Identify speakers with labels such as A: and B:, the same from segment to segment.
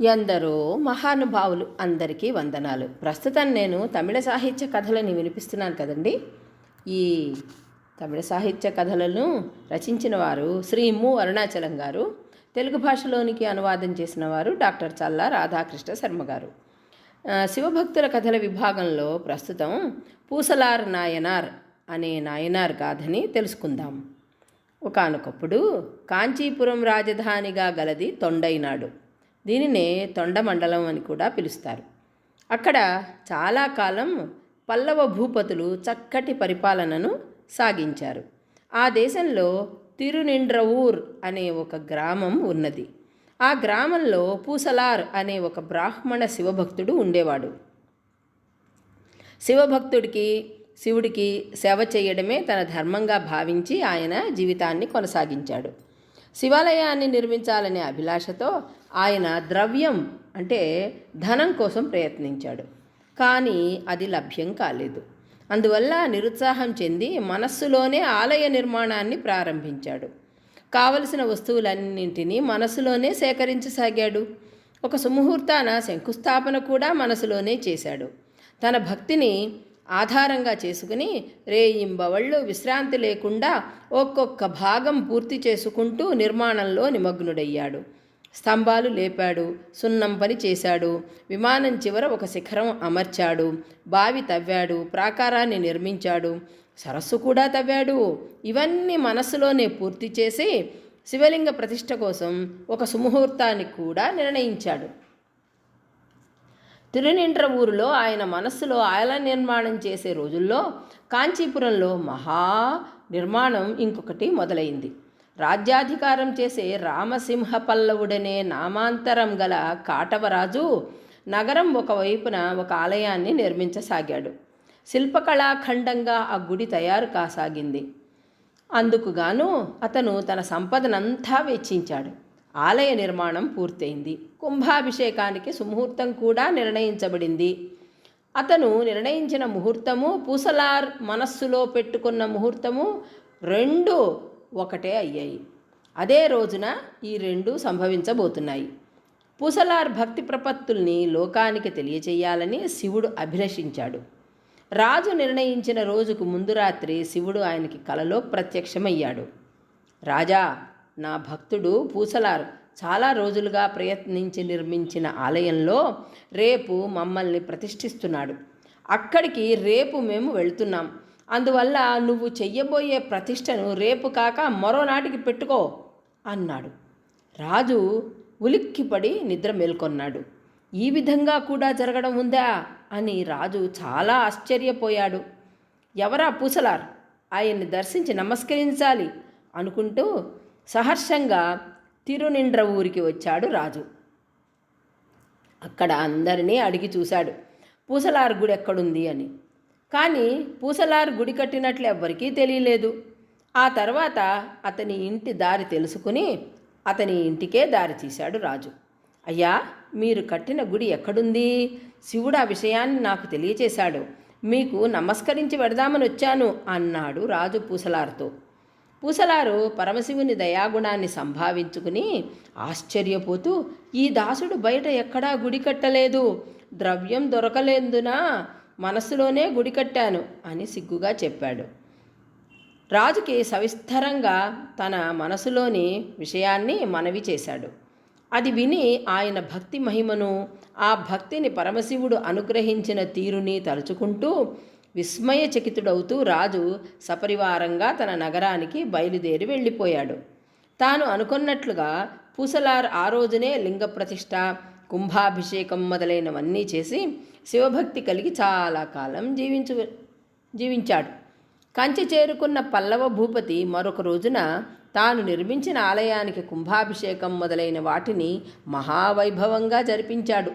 A: ఎందరో మహానుభావులు అందరికీ వందనాలు. ప్రస్తుతం నేను తమిళ సాహిత్య కథలని వినిపిస్తున్నాను కదండి. ఈ తమిళ సాహిత్య కథలను రచించిన వారు శ్రీ ము అరుణాచలం గారు తెలుగు భాషలోనికి అనువాదం చేసిన వారు డాక్టర్ చల్లా రాధాకృష్ణ శర్మ గారు. శివభక్తుల కథల విభాగంలో ప్రస్తుతం పూసలార్ నాయనార్ అనే నాయనార్ గాథని తెలుసుకుందాం. ఒకానొకప్పుడు కాంచీపురం రాజధానిగా గలది తొండైనాడు. దీనినే తొండ మండలం అని కూడా పిలుస్తారు. అక్కడ చాలా కాలం పల్లవ భూపతులు చక్కటి పరిపాలనను సాగించారు. ఆ దేశంలో తిరునిండ్రవూర్ అనే ఒక గ్రామం ఉన్నది. ఆ గ్రామంలో పూసలార్ అనే ఒక బ్రాహ్మణ శివభక్తుడు ఉండేవాడు. శివభక్తుడికి శివుడికి సేవ చేయడమే తన ధర్మంగా భావించి ఆయన జీవితాన్ని కొనసాగించాడు. శివాలయాన్ని నిర్మించాలనే అభిలాషతో ఆయన ద్రవ్యం అంటే ధనం కోసం ప్రయత్నించాడు. కానీ అది లభ్యం కాలేదు. అందువల్ల నిరుత్సాహం చెంది మనస్సులోనే ఆలయ నిర్మాణాన్ని ప్రారంభించాడు. కావలసిన వస్తువులన్నింటినీ మనసులోనే సేకరించసాగాడు. ఒక సుముహూర్తాన శంకుస్థాపన కూడా మనసులోనే చేశాడు. తన భక్తిని ఆధారంగా చేసుకుని రేయింబవళ్ళు విశ్రాంతి లేకుండా ఒక్కొక్క భాగం పూర్తి చేసుకుంటూ నిర్మాణంలో నిమగ్నుడయ్యాడు. స్తంభాలు లేపాడు సున్నం పని చేశాడు. విమానం చివర ఒక శిఖరం అమర్చాడు. బావి తవ్వాడు ప్రాకారాన్ని నిర్మించాడు. సరస్సు కూడా తవ్వాడు. ఇవన్నీ మనస్సులోనే పూర్తి చేసి శివలింగ ప్రతిష్ఠ కోసం ఒక సుముహూర్తాన్ని కూడా నిర్ణయించాడు. తిరునింట్ర ఊరిలో ఆయన మనస్సులో ఆయల నిర్మాణం చేసే రోజుల్లో కాంచీపురంలో మహా నిర్మాణం ఇంకొకటి మొదలైంది. రాజ్యాధికారం చేసే రామసింహ పల్లవుడనే నామాంతరం గల కాటవరాజు నగరం ఒకవైపున ఒక ఆలయాన్ని నిర్మించసాగాడు. శిల్పకళాఖండంగా ఆ గుడి తయారు కాసాగింది. అందుకుగాను అతను తన సంపదనంతా వెచ్చించాడు. ఆలయ నిర్మాణం పూర్తయింది. కుంభాభిషేకానికి సుముహూర్తం కూడా నిర్ణయించబడింది. అతను నిర్ణయించిన ముహూర్తము పూసలార్ మనస్సులో పెట్టుకున్న ముహూర్తము రెండు ఒకటే అయ్యాయి. అదే రోజున ఈ రెండు సంభవించబోతున్నాయి. పూసలార్ భక్తి ప్రపత్తుల్ని లోకానికి తెలియచేయాలని శివుడు అభిలషించాడు. రాజు నిర్ణయించిన రోజుకు ముందు రాత్రి శివుడు ఆయనకి కలలో ప్రత్యక్షమయ్యాడు. రాజా నా భక్తుడు పూసలార్ చాలా రోజులుగా ప్రయత్నించి నిర్మించిన ఆలయంలో రేపు మమ్మల్ని ప్రతిష్ఠిస్తున్నాడు. అక్కడికి రేపు మేము వెళ్తున్నాం. అందువల్ల నువ్వు చెయ్యబోయే ప్రతిష్టను రేపు కాక మరోనాటికి పెట్టుకో అన్నాడు. రాజు ఉలిక్కిపడి నిద్ర మేల్కొన్నాడు. ఈ విధంగా కూడా జరగడం ఉందా? అని రాజు చాలా ఆశ్చర్యపోయాడు. ఎవరా పూసలార్? ఆయన్ని దర్శించి నమస్కరించాలి అనుకుంటూ సహర్షంగా తిరునిండ్ర ఊరికి వచ్చాడు రాజు. అక్కడ అందరినీ అడిగి చూశాడు. పూసలార్ గుడి ఎక్కడుంది అని. కానీ పూసలారు గుడి కట్టినట్లు ఎవ్వరికీ తెలియలేదు. ఆ తర్వాత అతని ఇంటి దారి తెలుసుకుని అతని ఇంటికే దారి తీశాడు రాజు. అయ్యా మీరు కట్టిన గుడి ఎక్కడుంది? శివుడు ఆ విషయాన్ని నాకు తెలియచేశాడు. మీకు నమస్కరించి వెడదామని వచ్చాను అన్నాడు రాజు పూసలార్తో. పూసలారు పరమశివుని దయాగుణాన్ని సంభావించుకుని ఆశ్చర్యపోతూ ఈ దాసుడు బయట ఎక్కడా గుడి కట్టలేదు. ద్రవ్యం దొరకలేందున? మనస్సులోనే గుడి కట్టాను అని సిగ్గుగా చెప్పాడు. రాజుకి సవిస్తరంగా తన మనసులోని విషయాన్ని మనవి చేశాడు. అది విని ఆయన భక్తి మహిమను ఆ భక్తిని పరమశివుడు అనుగ్రహించిన తీరుని తలుచుకుంటూ విస్మయచకితుడవుతూ రాజు సపరివారంగా తన నగరానికి బయలుదేరి వెళ్ళిపోయాడు. తాను అనుకున్నట్లుగా పూసలార్ ఆ రోజునే లింగ ప్రతిష్ట కుంభాభిషేకం మొదలైనవన్నీ చేసి శివభక్తి కలిగి చాలా కాలం జీవించు జీవించాడు. కంచి చేరుకున్న పల్లవ భూపతి మరొక రోజున తాను నిర్మించిన ఆలయానికి కుంభాభిషేకం మొదలైన వాటిని మహావైభవంగా జరిపించాడు.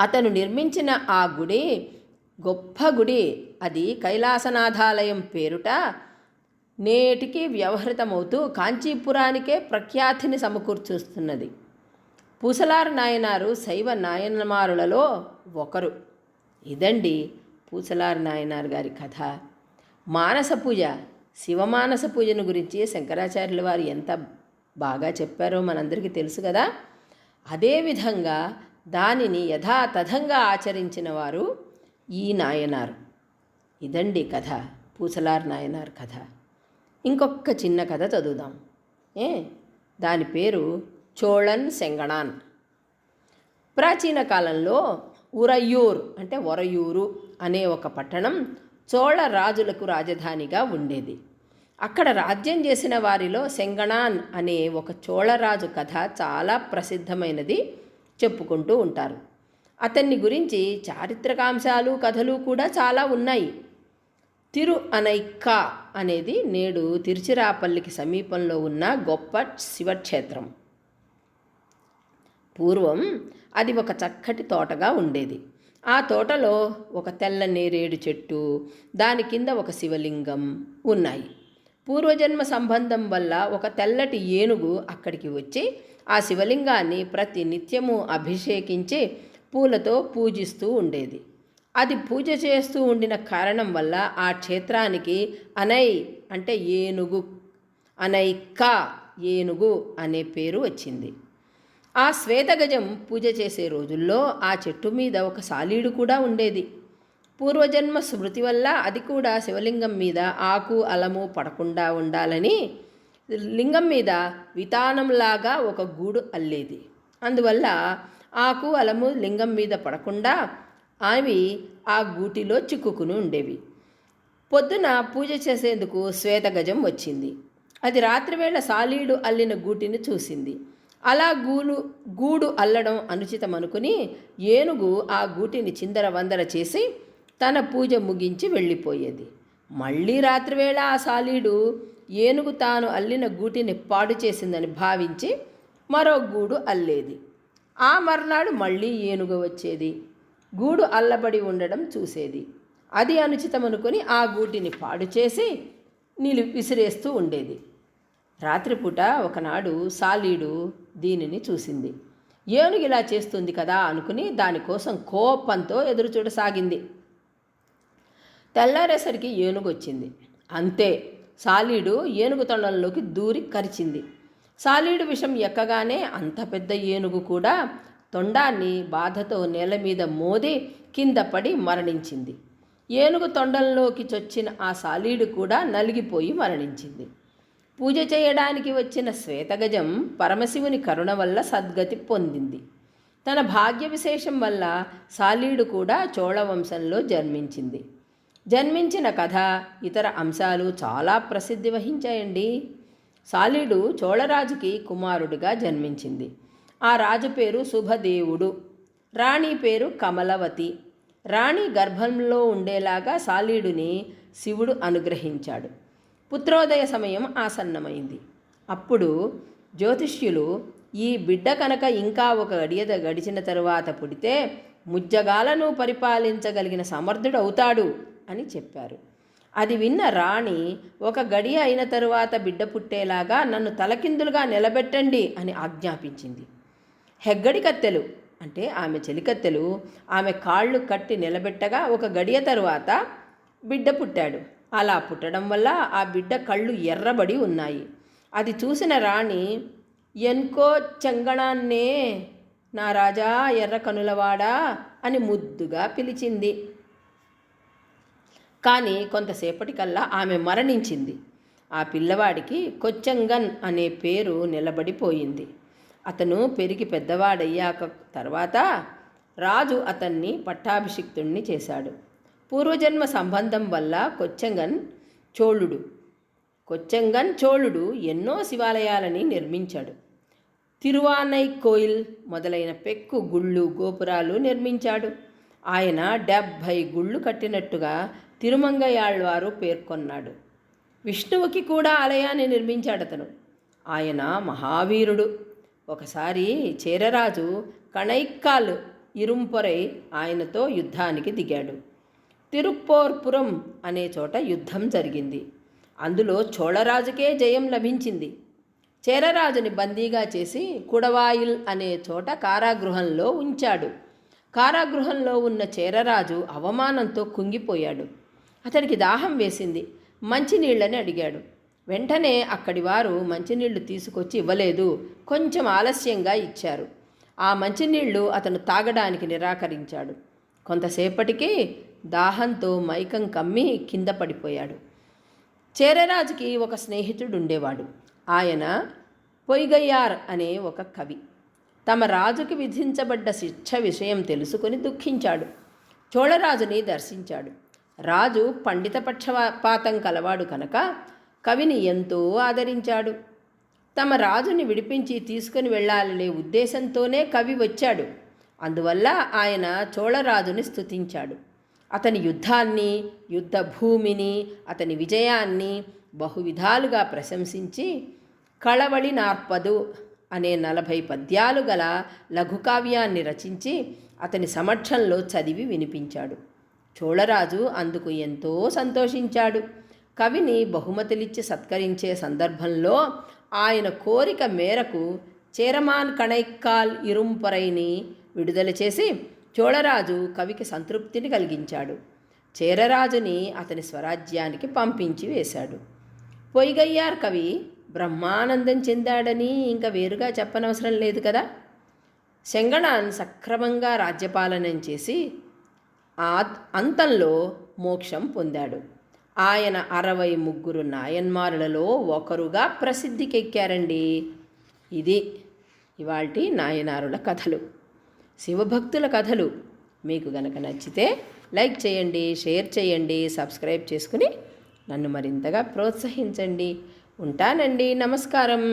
A: అతను నిర్మించిన ఆ గుడి గొప్ప గుడి అది కైలాసనాథాలయం పేరుట నేటికి వ్యవహృతమవుతూ కాంచీపురానికే ప్రఖ్యాతిని సమకూర్చుస్తున్నది. పూసలారు నాయనారు శైవ నాయనమారులలో ఒకరు. ఇదండి పూసలారు నాయనారు గారి కథ. మానస పూజ శివమానస పూజను గురించి శంకరాచార్యుల వారు ఎంత బాగా చెప్పారో మనందరికీ తెలుసు కదా. అదేవిధంగా దానిని యథాతథంగా ఆచరించిన వారు ఈ నాయనారు. ఇదండి కథ పూసలార్ నాయనార్ కథ. ఇంకొక చిన్న కథ చదువుదాం. ఏ? దాని పేరు చోళన్ సెంగణాన్. ప్రాచీన కాలంలో ఉరయూర్ అంటే ఒరయూరు అనే ఒక పట్టణం చోళ రాజులకు రాజధానిగా ఉండేది. అక్కడ రాజ్యం చేసిన వారిలో సెంగణాన్ అనే ఒక చోళరాజు కథ చాలా ప్రసిద్ధమైనది చెప్పుకుంటూ ఉంటారు. అతన్ని గురించి చారిత్రకాంశాలు కథలు కూడా చాలా ఉన్నాయి. తిరు అనైక్క అనేది నేడు తిరుచిరాపల్లికి సమీపంలో ఉన్న గొప్ప శివక్షేత్రం. పూర్వం అది ఒక చక్కటి తోటగా ఉండేది. ఆ తోటలో ఒక తెల్ల నేరేడు చెట్టు దాని కింద ఒక శివలింగం ఉన్నాయి. పూర్వజన్మ సంబంధం వల్ల ఒక తెల్లటి ఏనుగు అక్కడికి వచ్చి ఆ శివలింగాన్ని ప్రతి నిత్యము అభిషేకించి పూలతో పూజిస్తూ ఉండేది. అది పూజ చేస్తూ ఉండిన కారణం వల్ల ఆ క్షేత్రానికి అనై అంటే ఏనుగు అనైక్క ఏనుగు అనే పేరు వచ్చింది. ఆ శ్వేతగజం పూజ చేసే రోజుల్లో ఆ చెట్టు మీద ఒక సాలీడు కూడా ఉండేది. పూర్వజన్మ స్మృతి వల్ల అది కూడా శివలింగం మీద ఆకు అలము పడకుండా ఉండాలని లింగం మీద వితానంలాగా ఒక గూడు అల్లేది. అందువల్ల ఆకు అలము లింగం మీద పడకుండా అవి ఆ గూటిలో చిక్కుకుని ఉండేవి. పొద్దున పూజ చేసేందుకు శ్వేతగజం వచ్చింది. అది రాత్రివేళ సాలీడు అల్లిన గూటిని చూసింది. అలా గూలు గూడు అల్లడం అనుచితం అనుకుని ఏనుగు ఆ గూటిని చిందర వందర చేసి తన పూజ ముగించి వెళ్ళిపోయేది. మళ్ళీ రాత్రివేళ ఆ సాలీడు ఏనుగు తాను అల్లిన గూటిని పాడు చేసిందని భావించి మరో గూడు అల్లేది. ఆ మర్నాడు మళ్ళీ ఏనుగు వచ్చేది. గూడు అల్లబడి ఉండడం చూసేది. అది అనుచితమనుకొని ఆ గూటిని పాడు చేసి నిలు విసిరేస్తూ ఉండేది. రాత్రిపూట ఒకనాడు సాలీడు దీనిని చూసింది. ఏనుగు ఇలా చేస్తుంది కదా అనుకుని దానికోసం కోపంతో ఎదురుచూడసాగింది తెల్లారేసరికి ఏనుగు వచ్చింది. అంతే సాలీడు ఏనుగు తొండంలోకి దూరి కరిచింది. సాలీడు విషం ఎక్కగానే అంత పెద్ద ఏనుగు కూడా తొండాన్ని బాధతో నేల మీద మోది కింద పడి మరణించింది. ఏనుగు తొండంలోకి చొచ్చిన ఆ సాలీడు కూడా నలిగిపోయి మరణించింది. పూజ చేయడానికి వచ్చిన శ్వేతగజం పరమశివుని కరుణ వల్ల సద్గతి పొందింది. తన భాగ్య విశేషం వల్ల సాలీడు కూడా చోళవంశంలో జన్మించింది. జన్మించిన కథ ఇతర అంశాలు చాలా ప్రసిద్ధి వహించాయండి. సాలీడు చోళరాజుకి కుమారుడిగా జన్మించింది. ఆ రాజు పేరు శుభదేవుడు రాణి పేరు కమలవతి. రాణి గర్భంలో ఉండేలాగా సాలీడుని శివుడు అనుగ్రహించాడు. పుత్రోదయ సమయం ఆసన్నమైంది. అప్పుడు జ్యోతిష్యులు ఈ బిడ్డ కనుక ఇంకా ఒక గడియ గడిచిన తరువాత పుడితే ముజ్జగాలను పరిపాలించగలిగిన సమర్థుడు అవుతాడు అని చెప్పారు. అది విన్న రాణి ఒక గడియ అయిన తరువాత బిడ్డ పుట్టేలాగా నన్ను తలకిందులుగా నిలబెట్టండి అని ఆజ్ఞాపించింది. హెగ్గడి కత్తెలు అంటే ఆమె చెలికత్తెలు ఆమె కాళ్ళు కట్టి నిలబెట్టగా ఒక గడియ తరువాత బిడ్డ పుట్టాడు. అలా పుట్టడం వల్ల ఆ బిడ్డ కళ్ళు ఎర్రబడి ఉన్నాయి. అది చూసిన రాణి ఎన్కో చెంగణాన్నే నా రాజా ఎర్ర కనులవాడా? అని ముద్దుగా పిలిచింది. కానీ కొంతసేపటికల్లా ఆమె మరణించింది. ఆ పిల్లవాడికి కొచ్చంగన్ అనే పేరు నిలబడిపోయింది. అతను పెరిగి పెద్దవాడయ్యాక తర్వాత రాజు అతన్ని పట్టాభిషిక్తుణ్ణి చేశాడు. పూర్వజన్మ సంబంధం వల్ల కొచ్చంగన్ చోళుడు. కొచ్చంగన్ చోళుడు ఎన్నో శివాలయాలని నిర్మించాడు. తిరువానై కోయిల్ మొదలైన పెక్కు గుళ్ళు గోపురాలు నిర్మించాడు. ఆయన డెబ్భై గుళ్ళు కట్టినట్టుగా తిరుమంగయాళ్వారు పేర్కొన్నాడు. విష్ణువుకి కూడా ఆలయాన్ని నిర్మించాడతను. ఆయన మహావీరుడు. ఒకసారి చేరరాజు కణైక్కాల్ ఇరుంపొరై ఆయనతో యుద్ధానికి దిగాడు. తిరుప్పోర్పురం అనే చోట యుద్ధం జరిగింది. అందులో చోళరాజుకే జయం లభించింది. చేరరాజుని బందీగా చేసి కుడవాయిల్ అనే చోట కారాగృహంలో ఉంచాడు. కారాగృహంలో ఉన్న చేరరాజు అవమానంతో కుంగిపోయాడు. అతడికి దాహం వేసింది. మంచినీళ్ళని అడిగాడు. వెంటనే అక్కడి వారు మంచినీళ్ళు తీసుకొచ్చి ఇవ్వలేదు. కొంచెం ఆలస్యంగా ఇచ్చారు. ఆ మంచినీళ్ళు అతను తాగడానికి నిరాకరించాడు. కొంతసేపటికి దాహంతో మైకం కమ్మి కింద పడిపోయాడు. చేరరాజుకి ఒక స్నేహితుడు ఉండేవాడు ఆయన పొయ్గయ్యార్ అనే ఒక కవి. తమ రాజుకి విధించబడ్డ శిక్ష విషయం తెలుసుకుని దుఃఖించాడు. చోళరాజుని దర్శించాడు. రాజు పండిత పక్షపాతం కలవాడు కనుక కవిని ఎంతో ఆదరించాడు. తమ రాజుని విడిపించి తీసుకుని వెళ్ళాలనే ఉద్దేశంతోనే కవి వచ్చాడు. అందువల్ల ఆయన చోళరాజుని స్థుతించాడు అతని యుద్ధాన్ని యుద్ధ భూమిని అతని విజయాన్ని బహువిధాలుగా ప్రశంసించి కళవళి నార్పదు అనే నలభై పద్యాలు గల లఘుకావ్యాన్ని రచించి అతని సమక్షంలో చదివి వినిపించాడు. చోళరాజు అందుకు ఎంతో సంతోషించాడు. కవిని బహుమతులిచ్చి సత్కరించే సందర్భంలో ఆయన కోరిక మేరకు చేరమాన్ కణైక్కాల్ ఇరుంపరైని విడుదల చేసి చోళరాజు కవికి సంతృప్తిని కలిగించాడు. చేరరాజుని అతని స్వరాజ్యానికి పంపించి వేశాడు. పొయ్గయ్యార్ కవి బ్రహ్మానందం చెందాడని ఇంకా వేరుగా చెప్పనవసరం లేదు కదా? శంగణాన్ సక్రమంగా రాజ్యపాలనం చేసి ఆ అంతంలో మోక్షం పొందాడు. ఆయన అరవై ముగ్గురు నాయన్మారులలో ఒకరుగా ప్రసిద్ధికెక్కారండి. ఇది ఇవాల్టి నాయనారుల కథలు. శివభక్తుల కథలు. మీకు గనక నచ్చితే లైక్ చేయండి షేర్ చేయండి సబ్స్క్రైబ్ చేసుకుని నన్ను మరింతగా ప్రోత్సహించండి. ఉంటానండి. నమస్కారం.